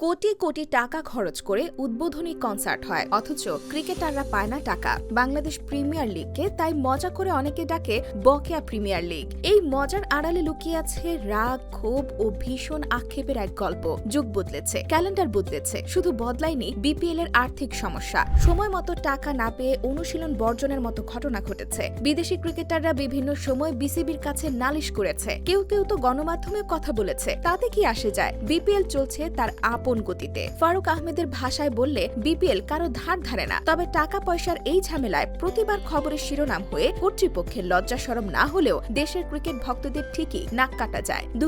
কোটি কোটি টাকা খরচ করে উদ্বোধনী কনসার্ট হয়। অথচ ক্রিকেটাররা পায় না টাকা। বাংলাদেশ প্রিমিয়ার লিগকে তাই মজা করে অনেকে ডাকে বকেয়া প্রিমিয়ার লিগ। এই মজার আড়ালে লুকিয়ে আছে রাগ, ক্ষোভ ও ভীষণ আক্ষেপের এক গল্প। যুগ বদলেছে, ক্যালেন্ডার বদলেছে। শুধু বদলায়নি, বিপিএল এর আর্থিক সমস্যা। সময় মতো টাকা না পেয়ে অনুশীলন বর্জনের মতো ঘটনা ঘটেছে। বিদেশি ক্রিকেটাররা বিভিন্ন সময় বিসিবির কাছে নালিশ করেছে। কেউ কেউ তো গণমাধ্যমে কথা বলেছে। তাতে কি আসে যায়? বিপিএল চলছে তার আপন গতিতে। ফারুক আহমেদের ভাষায় বললে, বিপিএল কারও ধার ধারে না। তবে টাকা পয়সার এই ঝামেলায় প্রতিবার খবরের শিরোনাম হয়ে কর্তৃপক্ষের লজ্জা সরম না হলেও দেশের ক্রিকেট ভক্তদের ঠিকই নাক কাটা যায়। দু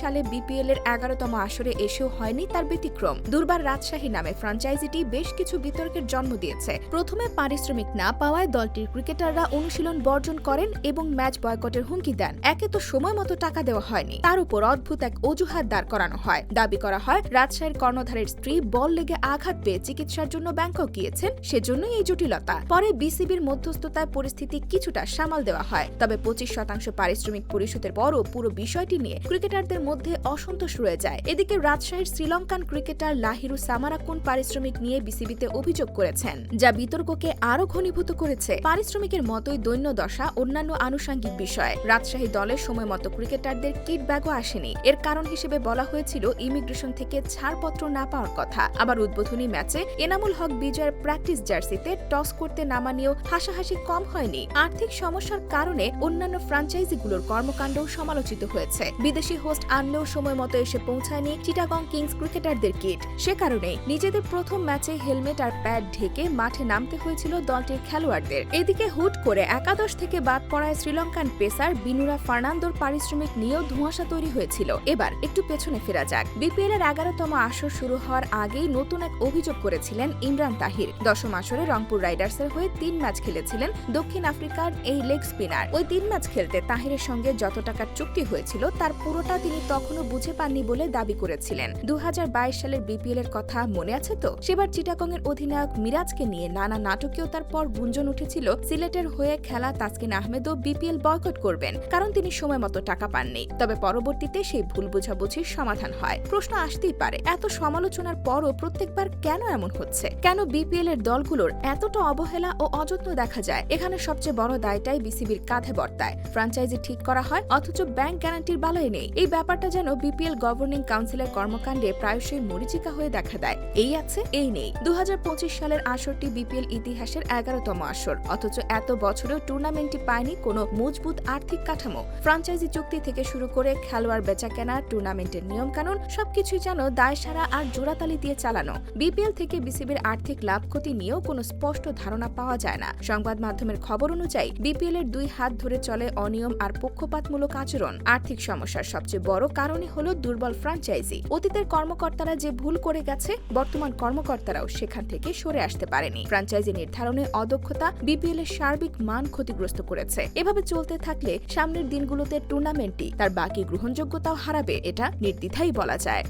সালে বিপিএল এর এগারোতম আসরে এসেও হয়নি তার ব্যতিক্রম। দুর্বার রাজশাহী নামে ফ্রাঞ্চাইজিটি বেশ কিছু বিতর্কের জন্ম দিয়েছে। প্রথমে পারিশ্রমিক না পাওয়ায় দলটির ক্রিকেটাররা অনুশীলন বর্জন করেন এবং ম্যাচ বয়কটের হুমকি দেন। একে তো সময় মতো টাকা দেওয়া হয়নি। তার উপর অদ্ভুত এক অজুহাত দাঁড় করানো হয়। দাবি করা হয় রাজশাহীর কর্ণধারের স্ত্রী বল লেগে আঘাত পেয়ে চিকিৎসার জন্য ব্যাংকক গিয়েছেন, সেজন্যই এই জটিলতা। পরে বিসিবির মধ্যস্থতায় পরিস্থিতি কিছুটা সামাল দেওয়া হয়। তবে পঁচিশ শতাংশ পারিশ্রমিক পরিশোধের পরও পুরো বিষয়টি নিয়ে ক্রিকেটারদের মধ্যে অসন্তোষ রয়ে যায়। এদিকে রাজশাহীর শ্রীলঙ্কান ক্রিকেটার লাহিরু সামারাকুন পারিশ্রমিক নিয়ে বিসিবিতে অভিযোগ করেছেন, যা বিতর্ককে আরও ঘনীভূত করেছে? পারিশ্রমিকের মতোই দৈন্য দশা, অন্যান্য আনুষঙ্গিক বিষয়। রাজশাহী দলের সময় মতো ক্রিকেটারদের কিট ব্যাগও আসেনি। এর কারণ হিসেবে বলা হয়েছিল, ইমিগ্রেশন থেকে ছাড়পত্র না পাওয়ার কথা। আবার উদ্বোধনী ম্যাচে এনামুল হক বিজয়ের প্র্যাকটিস জার্সিতে টস করতে নামা নিয়েও হাসাহাসি কম হয়নি। আর্থিক সমস্যার কারণে অন্যান্য ফ্রাঞ্চাইজিগুলোর কর্মকাণ্ডও সমালোচিত হয়েছে। বিদেশি হোস্ট আনলেও সময় মতো এসে পৌঁছায়নি চিটাগং কিংস ক্রিকেটারদের কিট। সে কারণে নিজেদের প্রথম ম্যাচে হেলমেট আর প্যাড ঢেকে মাঠে নামতে হয়েছিল দলটির খেলোয়াড়দের। এদিকে হুট করে একাদশ থেকে বাদ পড়ায় শ্রীলঙ্কান পেসার বিনুরা ফার্নান্দোর পারিশ্রমিক নিয়েও ধোঁয়াশা তৈরি হয়েছিল। এবার একটু পেছনে ফেরা যাক। বিপিএল এর এগারোতম আসর শুরু হওয়ার আগেই নতুন এক অভিযোগ করেছিলেন ইমরান তাহির। দশম আসরে রংপুর রাইডার্সের হয়ে তিন ম্যাচ খেলেছিলেন দক্ষিণ আফ্রিকার এই লেগ স্পিনার। ওই তিন ম্যাচ খেলতে তাহিরের সঙ্গে যত টাকার চুক্তি হয়েছিল, তার পুরোটা তিনি তখনও বুঝে পাননি বলে দাবি করেছিলেন। দু সালের বিপিএল এর কথা মনে আছে তো? সেবার চিটাগং এর অধিনায়ক মিরাজকে নিয়ে নানা নাটকীয়তার পর গুঞ্জন উঠেছিল সিলেটের হয়ে খেলা তাসকিন আহমেদও বিপিএল বয়কট করবেন, কারণ তিনি সময় মতো টাকা পাননি। তবে পরবর্তীতে সেই ভুল বোঝাবুঝির সমাধান হয়। প্রশ্ন আসতেই পারে এত সমালোচনার পরও প্রত্যেকবার কেন এমন হচ্ছে? কেন বিপিএল এর দলগুলোর এতটা অবহেলা ও অযত্ন দেখা যায়? এখানে সবচেয়ে বড় দায়টাই বিসিবির কাঁধে বর্তায়। ফ্রাঞ্চাইজি ঠিক করা হয়, অথচ ব্যাংক গ্যারান্টির বালাই নেই। এই ব্যাপারটা যেন বিপিএল গভর্নিং কাউন্সিলের কর্মকাণ্ডে প্রায়শই মরিচিকা হয়ে দেখা দেয়। এই আছে, এই নেই। দু হাজার পঁচিশ সালের আসরটি বিপিএল ইতিহাসের এগারোতম আসর, অথচ এত বছরেও টুর্নামেন্টটি পায়নি কোনো মজবুত আর্থিক কাঠামো। ফ্রাঞ্চাইজি চুক্তি থেকে শুরু করে খেলোয়াড় বেচাকেনা টুর্নামেন্টের নিয়মকানুন, সবকিছুই যেন দায়সারা আর জোড়াতালি দিয়ে চালানো। বিপিএল থেকে বিসিবির আর্থিক লাভ ক্ষতি নিয়েও কোনো স্পষ্ট ধারণা পাওয়া যায় না। সংবাদ মাধ্যমের খবর অনুযায়ী, বিপিএল এর দুই হাত ধরে চলে অনিয়ম আর পক্ষপাতমূলক আচরণ। আর্থিক সমস্যার সবচেয়ে বড় কারণই হল দুর্বল ফ্রাঞ্চাইজি। অতীতের কর্মকর্তারা যে ভুল করে গেছে, বর্তমান কর্মকর্তারাও সেখান থেকে সরে আসতে পারেনি। ফ্রাঞ্চাইজি নির্ধারণে অদক্ষতা বিপিএল এর সার্বিক মান ক্ষতিগ্রস্ত করেছে। এভাবে চলতে থাকলে সামনের দিনগুলোতে টুর্নামেন্টটি তার বাকি গ্রহণযোগ্যতাও হারাবে, এটা নির্দ্বিধাই বলা যায়।